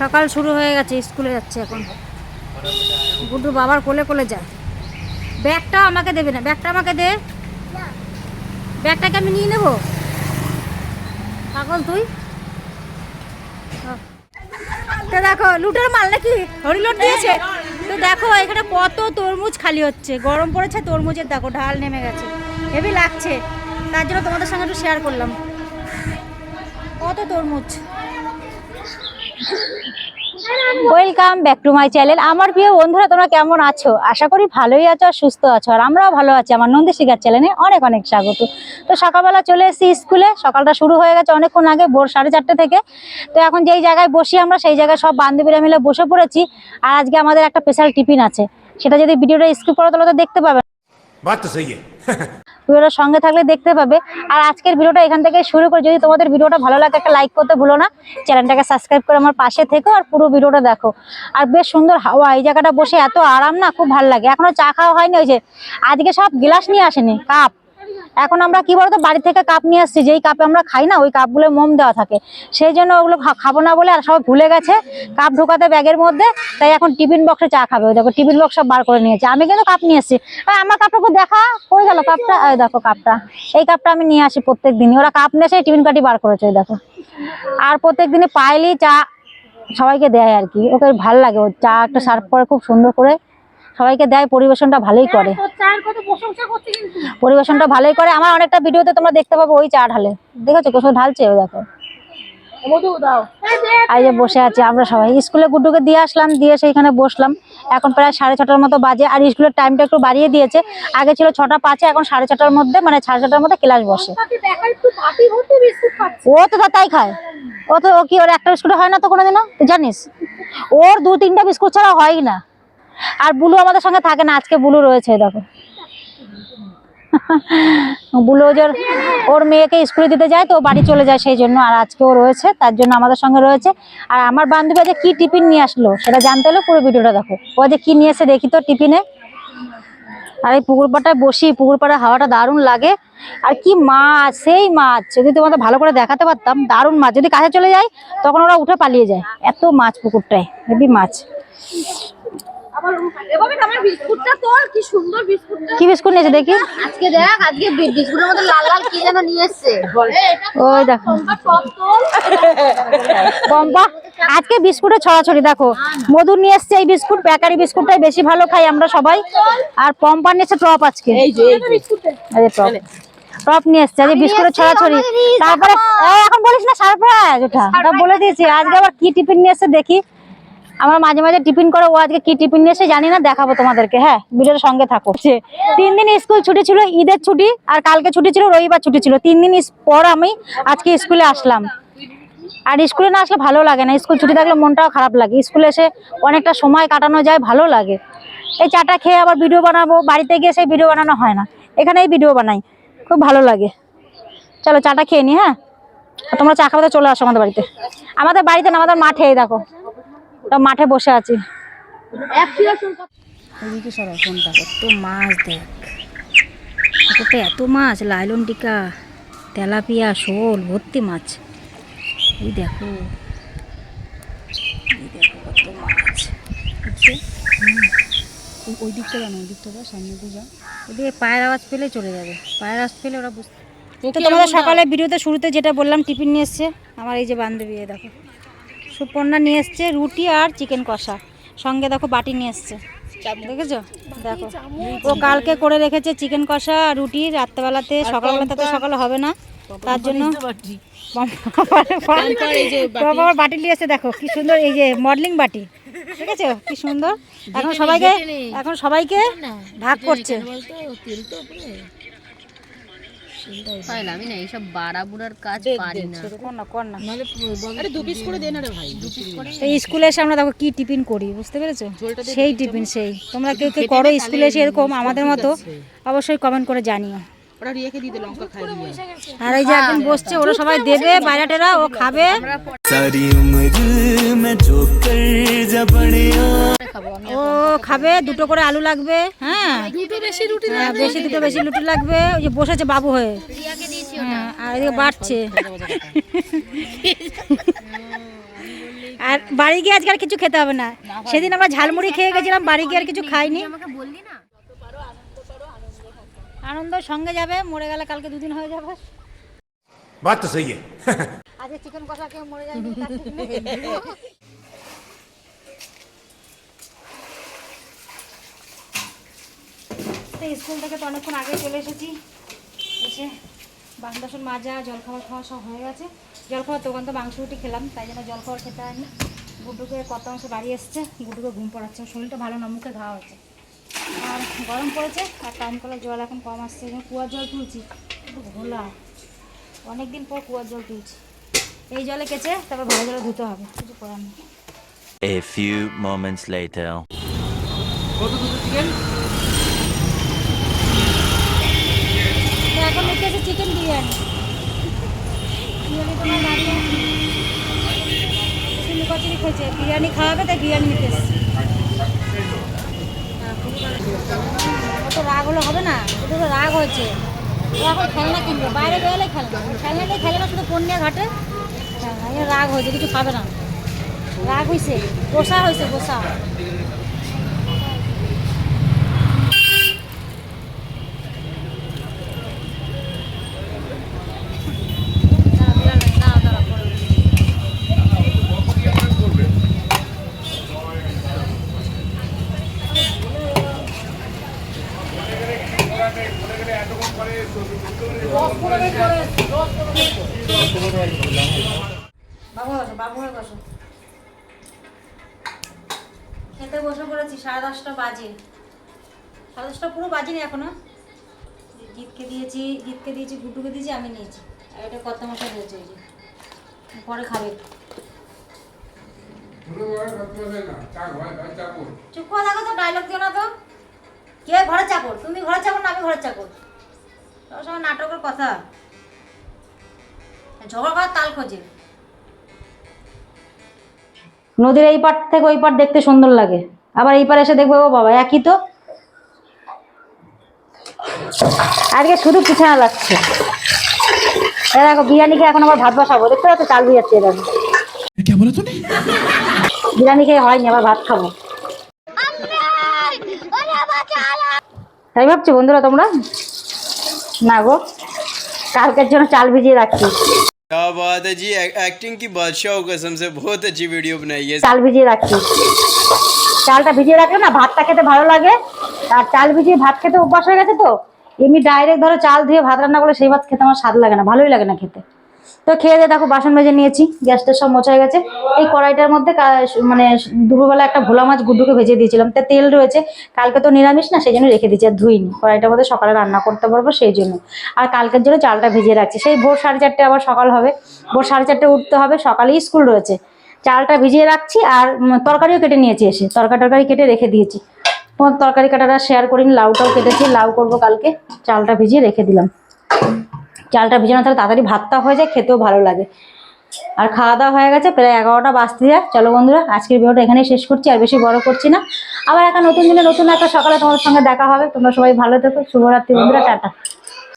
সকাল শুরু হয়ে গেছে, স্কুলে যাচ্ছে এখন। গুড্ডু বাবার কোলে কোলে যায়। ব্যাগটা আমাকে দেবে না, ব্যাগটা আমাকে দে। ব্যাগটাকে আমি নিয়ে নেব? পাগল তুই? দেখো, লুটের মাল নাকি? হরিলোট দিয়েছে। তো দেখো, এখানে কত তরমুজ খালি হচ্ছে। গরম পড়েছে তরমুজের, দেখো, ঢাল নেমে গেছে। হেভি লাগছে। তার জন্য তোমাদের সঙ্গে একটু শেয়ার করলাম। কত তরমুজ? Welcome back to my channel আমার প্রিয় বন্ধুরা, তোমরা কেমন আছো? আশা করি ভালোই আছো আর সুস্থ আছো, আর আমরাও ভালো আছি। আমার নন্দী শিকার চ্যানেলে অনেক অনেক স্বাগত। তো সকালবেলা চলে এসেছি স্কুলে, সকালটা শুরু হয়ে গেছে অনেকক্ষণ আগে, ভোর সাড়ে চারটে থেকে। তো এখন যেই জায়গায় বসি আমরা, সেই জায়গায় সব বান্ধবীরা মিলে বসে পড়েছি। আর আজকে আমাদের একটা স্পেশাল টিফিন আছে। সেটা যদি ভিডিওটা স্কিপ করো, তাহলে তো দেখতে পাবে। বাত সঙ্গে থাকলে দেখতে পাবে। আর আজকের ভিডিওটা এখান থেকে শুরু করে, যদি তোমাদের ভিডিওটা ভালো লাগে, একটা লাইক করতে ভুলো না, চ্যানেলটাকে সাবস্ক্রাইব করে আমার পাশে থেকো আর পুরো ভিডিওটা দেখো। আর বেশ সুন্দর হাওয়া, এই জায়গাটা বসে এত আরাম না, খুব ভালো লাগে। এখনও চা খাওয়া হয়নি ওই যে। আজকে সব গ্লাস নিয়ে আসেনি, কাপ। এখন আমরা কি বলতো, বাড়ি থেকে কাপ নিয়ে আসছি, যেই কাপে আমরা খাই না, ওই কাপগুলো মোম দেওয়া থাকে। সেই জন্য ওগুলো খাব না বলে আর সবাই ভুলে গেছে কাপ ঢোকাতে ব্যাগের মধ্যে, তাই এখন টিফিন বক্সে চা খাবে। ওই দেখো, টিফিন বক্স সব বার করে নিয়েছে। আমি কিন্তু কাপ নিয়ে আর, আমার কাপটা একটু দেখা কই গেল কাপটা। দেখো কাপটা। এই কাপটা আমি নিয়ে আসি প্রত্যেক দিনই ওরা কাপ নিয়ে এসে টিফিন কাটি বার করেছে, ওই দেখো। আর প্রত্যেক দিনই পাইলি চা সবাইকে দেয় আর কি। ওকে ভালো লাগে। ও চা একটা সার্ভ করে খুব সুন্দর করে সবাইকে দেয় পরিবেশনটা ভালোই করে। পরিবেশনটা ভালোই করে। আমার অনেকটা ভিডিওতে তোমরা দেখতে পাবো ওই চা ঢালে। দেখেছ? কোথাও ঢালছে ওই দেখো। আর এই যে বসে আছি আমরা সবাই। স্কুলে গুড্ডুকে দিয়ে আসলাম দিয়ে সেইখানে বসলাম। এখন প্রায় সাড়ে ছটার মতো বাজে আর স্কুলের টাইমটা একটু বাড়িয়ে দিয়েছে। আগে ছিল ছটা পাঁচে এখন সাড়ে ছটার মধ্যে মানে সাড়ে ছটার মধ্যে ক্লাস বসে। ও তো তাই খায়। ও তো ও কি ওর একটা বিস্কুট হয় না তো কোনোদিনও? জানিস? ওর দু তিনটা বিস্কুট ছাড়া হয়ই না। আর বুলু আমাদের সঙ্গে থাকে না, আজকে বুলু রয়েছে, দেখো। বুলু ওর- ওর মেয়েকে স্কুলে দিতে যায় তো বাড়ি চলে যায় সেই জন্য, আর আজকে ও রয়েছে, তার জন্য আমাদের সঙ্গে রয়েছে। আর আমার বান্ধবী যে কি টিফিন নিয়ে আসলো, সেটা জানতে হলে পুরো ভিডিওটা দেখো। ও যে কি নিয়ে এসে দেখি তো টিফিনে। আর এই পুকুর পাড়টায় বসি, পুকুর পাড়ে হাওয়াটা দারুণ লাগে। আর কি মাছ, সেই মাছ, যদি তোমাদের ভালো করে দেখাতে পারতাম, দারুণ মাছ। যদি কাছে চলে যায় তখন ওরা উঠে পালিয়ে যায়। এত মাছ পুকুরটায় হেবি মাছ। কি সুন্দর বিস্কুটটা। কি বিস্কুট নিয়েছে দেখি? আজকে দেখ আজকে বিস্কুটের মধ্যে লাল লাল কি যেন নিয়ে এসছে। ওই দেখো। টপ পম্পা আজকে বিস্কুটের ছড়াছড়ি দেখো। মধুর নিয়ে এসছে এই বিস্কুট বেকারি বিস্কুটটাই বেশি ভালো খাই আমরা সবাই। আর পম্পা নিয়েছে টপ আজকে। এই যে টপ। টপ নিয়ে এসছে আজকে বিস্কুটের ছড়াছড়ি। তারপরে এই, এখন বলিস না সারপ্রাইজ ওটা। বলে দিয়েছি আজকে আবার কি টিফিন নিয়ে এসছে দেখি। আমরা মাঝে মাঝে টিফিন করে, ও আজকে কি টিফিন নিয়ে এসে জানি না, দেখাবো তোমাদেরকে। হ্যাঁ ভিডিওর সঙ্গে থাকো। তিন দিন স্কুল ছুটি ছিল, ঈদের ছুটি, আর কালকে ছুটি ছিল, রবিবার ছুটি ছিল। তিন দিন পর আমি আজকে স্কুলে আসলাম। আর স্কুলে না আসলে ভালো লাগে না। স্কুল ছুটি থাকলে মনটাও খারাপ লাগে। স্কুলে এসে অনেকটা সময় কাটানো যায়, ভালো লাগে। এই চাটা খেয়ে আবার ভিডিও বানাবো। বাড়িতে গিয়ে সেই ভিডিও বানানো হয় না। এখানেই ভিডিও বানাই। খুব ভালো লাগে। চলো চাটা খেয়ে নি হ্যাঁ? তোমরা চা খাওয়াতে চলে আসো আমাদের বাড়িতে। আমাদের বাড়িতে না, আমাদের মাঠে দেখো। তো মাঠে বসে আছি। ওইদিকে সরো ফোনটা কত মাছ দেখ। তো এত মাছ লাইলন টিকা তেলাপিয়া শোল ভর্তি মাছ। এই দেখো। এই দেখো কত মাছ। বুঝছে ওই দিকটা জানো ওই দিকটা যাও সামনে দিয়ে যাও। ওদিকে পায়ের আওয়াজ পেলে চলে যাবে। পায়ের আওয়াজ পেলে ওরা বুঝতে তো তোমাদের সকালে ভিডিওতে শুরুতে যেটা বললাম টিফিন নিয়ে এসছে। আমার এই যে বান্ধবী দেখো। সুপর্ণা নিয়ে এসছে রুটি আর চিকেন কষা। সঙ্গে দেখো বাটি নিয়ে এসছে। দেখেছ? দেখো। ও কালকে করে রেখেছে চিকেন কষা রুটি। রাত্রেবেলাতে সকালবেলাতে তো সকালে হবে না। তার জন্য বাটি। নিয়ে এসছে দেখো কি সুন্দর এই যে মডেলিং বাটি। ঠিক আছে? কি সুন্দর। এখন সবাইকে এখন সবাইকে ভাগ করছে। আমি না এইসব বাড়াবুড়ার কাজ পারি না। কর না কর না। এই স্কুলে এসে আমরা দেখো কি টিফিন করি বুঝতে পেরেছ? সেই টিফিন সেই। তোমরা কেউ কেউ করো স্কুলে এসে এরকম আমাদের মতো অবশ্যই কমেন্ট করে জানিও। ওরা রিয়াকে দিতে লঙ্কা খাই আর এই যে এখন বসছে ওরা সবাই দেবে বাইরাটেরা ও খাবে। ও খাবে দুটো করে আলু লাগবে হ্যাঁ? বেশি রুটি হ্যাঁ, বেশি দুটো বেশি রুটি লাগবে ওই যে বসেছে বাবু হয়ে। হ্যাঁ, আর এদিকে বাড়ছে। আর বাড়ি গিয়ে আজকে আর কিছু খেতে হবে না। সেদিন আমরা ঝালমুড়ি খেয়ে গেছিলাম বাড়ি গিয়ে আর কিছু খাইনি। আনন্দ সঙ্গে যাবে মরে গেলে কালকে দুদিন হয়ে যাবে। বাত তো সহি আজকে চিকেন কষা কেউ মরে যায়নি তো স্কুল থেকে তো অনেকক্ষণ আগে চলে এসেছি। এসে বাসন মাজা জলখাবার খাওয়া সব হয়ে গেছে। জলখাবার তখন তো মাংস রুটি খেলাম তাই জন্য জলখাবার খেতে হয়নি গুড্ডুকে কত অংশ বাড়িয়ে এসছে গুড্ডুকে ঘুম পড়াচ্ছে শরীরটা ভালো না মুখে ঘাওয়া হচ্ছে। আর গরম পড়েছে আর টাইম কলের জল এখন কম আসছে। এখন কুয়ার জল তুলছি। একটু ঘোলা অনেকদিন পর কুয়ার জল তুলছি। এই জলে কেচে তারপর ভালো জলে ধুতে হবে কিছু করার নেই। A few moments later. তো এখন নিতে চিকেন বিরিয়ানি। বিরিয়ানি তোমার দাঁড়িয়ে চিনি কচুরি খেয়েছে। বিরিয়ানি খাওয়াবে তাই বিরিয়ানি নিতে এসেছে। অত রাগ হলে হবে না? তো রাগ হয়েছে। ও এখন খেলনা কিনবে, বাইরে বেরোলে খেলনা। খেলনা নিয়ে খেলে না, শুধু ফোন ঘাটে? হ্যাঁ রাগ হয়েছে, কিছু খাবে না। রাগ হয়েছে গোসা হয়েছে গোসা বাবু বসো বাবু হয়ে বসো খেতে বসে পড়েছি সাড়ে দশটা বাজে। সাড়ে দশটা পুরো বাজেনি এখনও। জিতকে দিয়েছি জিতকে দিয়েছি গুড্ডুকে দিয়েছি আমি নিয়েছি। আর এটা কত মশা হয়েছে ওই যে। পরে খাবে। চুপ করে দেখো তো ডায়লগ দিও না তো। কে ঘরে চাকর তুমি ঘরে চাকর না আমি ঘরে চাকর সব সময় নাটকের কথা। ঝগড়া করার তাল খোঁজে। নদীর এই পার থেকে ওই পার দেখতে সুন্দর লাগে। আবার এই পারে এসে দেখব ও বাবা একই তো। আজকে শুধু পিছানা লাগছে। দেখো বিরিয়ানি খেয়ে এখন আবার ভাত বসাবো। দেখতে পাচ্ছ চাল ভিজাচ্ছে দেখো। বিরিয়ানি খেয়ে হয়নি আবার ভাত খাব। তাই ভাবছ বন্ধুরা তোমরা? না গো কালকের জন্য চাল ভিজিয়ে রাখছি। क्या बात है जी एक- एक्टिंग की बादशाह हो कसम से बहुत अच्छी वीडियो बनाई है চাল ভিজিয়ে রাখছি চালটা ভিজিয়ে রাখলে না ভাতটা খেতে ভালো লাগে আর চাল ভিজিয়ে ভাত খেতে অভ্যাস হয়ে গেছে তো এমনি ডাইরেক্ট ধরো চাল দিয়ে ভাত রান্না করলে সেই ভাত খেতে আমার স্বাদ লাগে না ভালোই লাগে না খেতে তো খেয়ে দিয়ে দেখো বাসন মেজে নিয়েছি, গ্যাসটা সব মোছা হয়ে গেছে। এই কড়াইটার মধ্যে মানে দুপুরবেলা একটা ভোলা মাছ গুড্ডুকে ভেজে দিয়েছিলাম। তা তেল রয়েছে, কালকে তো নিরামিষ না, সেই জন্য রেখে দিয়েছি আর ধুইনি। কড়াইটার মধ্যে সকালে রান্না করতে পারব সেই জন্য। আর কালকের জন্য চালটা ভিজিয়ে রাখছি। সেই ভোর সাড়ে চারটে আবার সকাল হবে। ভোর সাড়ে চারটে উঠতে হবে, সকালেই স্কুল রয়েছে। চালটা ভিজিয়ে রাখছি আর তরকারিও কেটে নিয়েছি এসে। তরকারি টরকারি কেটে রেখে দিয়েছি। তোমার তরকারি কাটাটা শেয়ার করিনি, লাউটাও কেটেছি, লাউ করব কালকে। চালটা ভিজিয়ে রেখে দিলাম। চালটা ভিজানো তাহলে তাড়াতাড়ি ভাতটা হয়ে যায়, খেতেও ভালো লাগে। আর খাওয়া দাওয়া হয়ে গেছে, প্রায় এগারোটা বাজতে যাক চলো বন্ধুরা, আজকের ভিডিওটা এখানেই শেষ করছি, আর বেশি বড় করছি না। আবার একটা নতুন দিনে নতুন একটা সকালে তোমাদের সঙ্গে দেখা হবে। তোমরা সবাই ভালো থেকো, শুভরাত্রি বন্ধুরা, টাটা।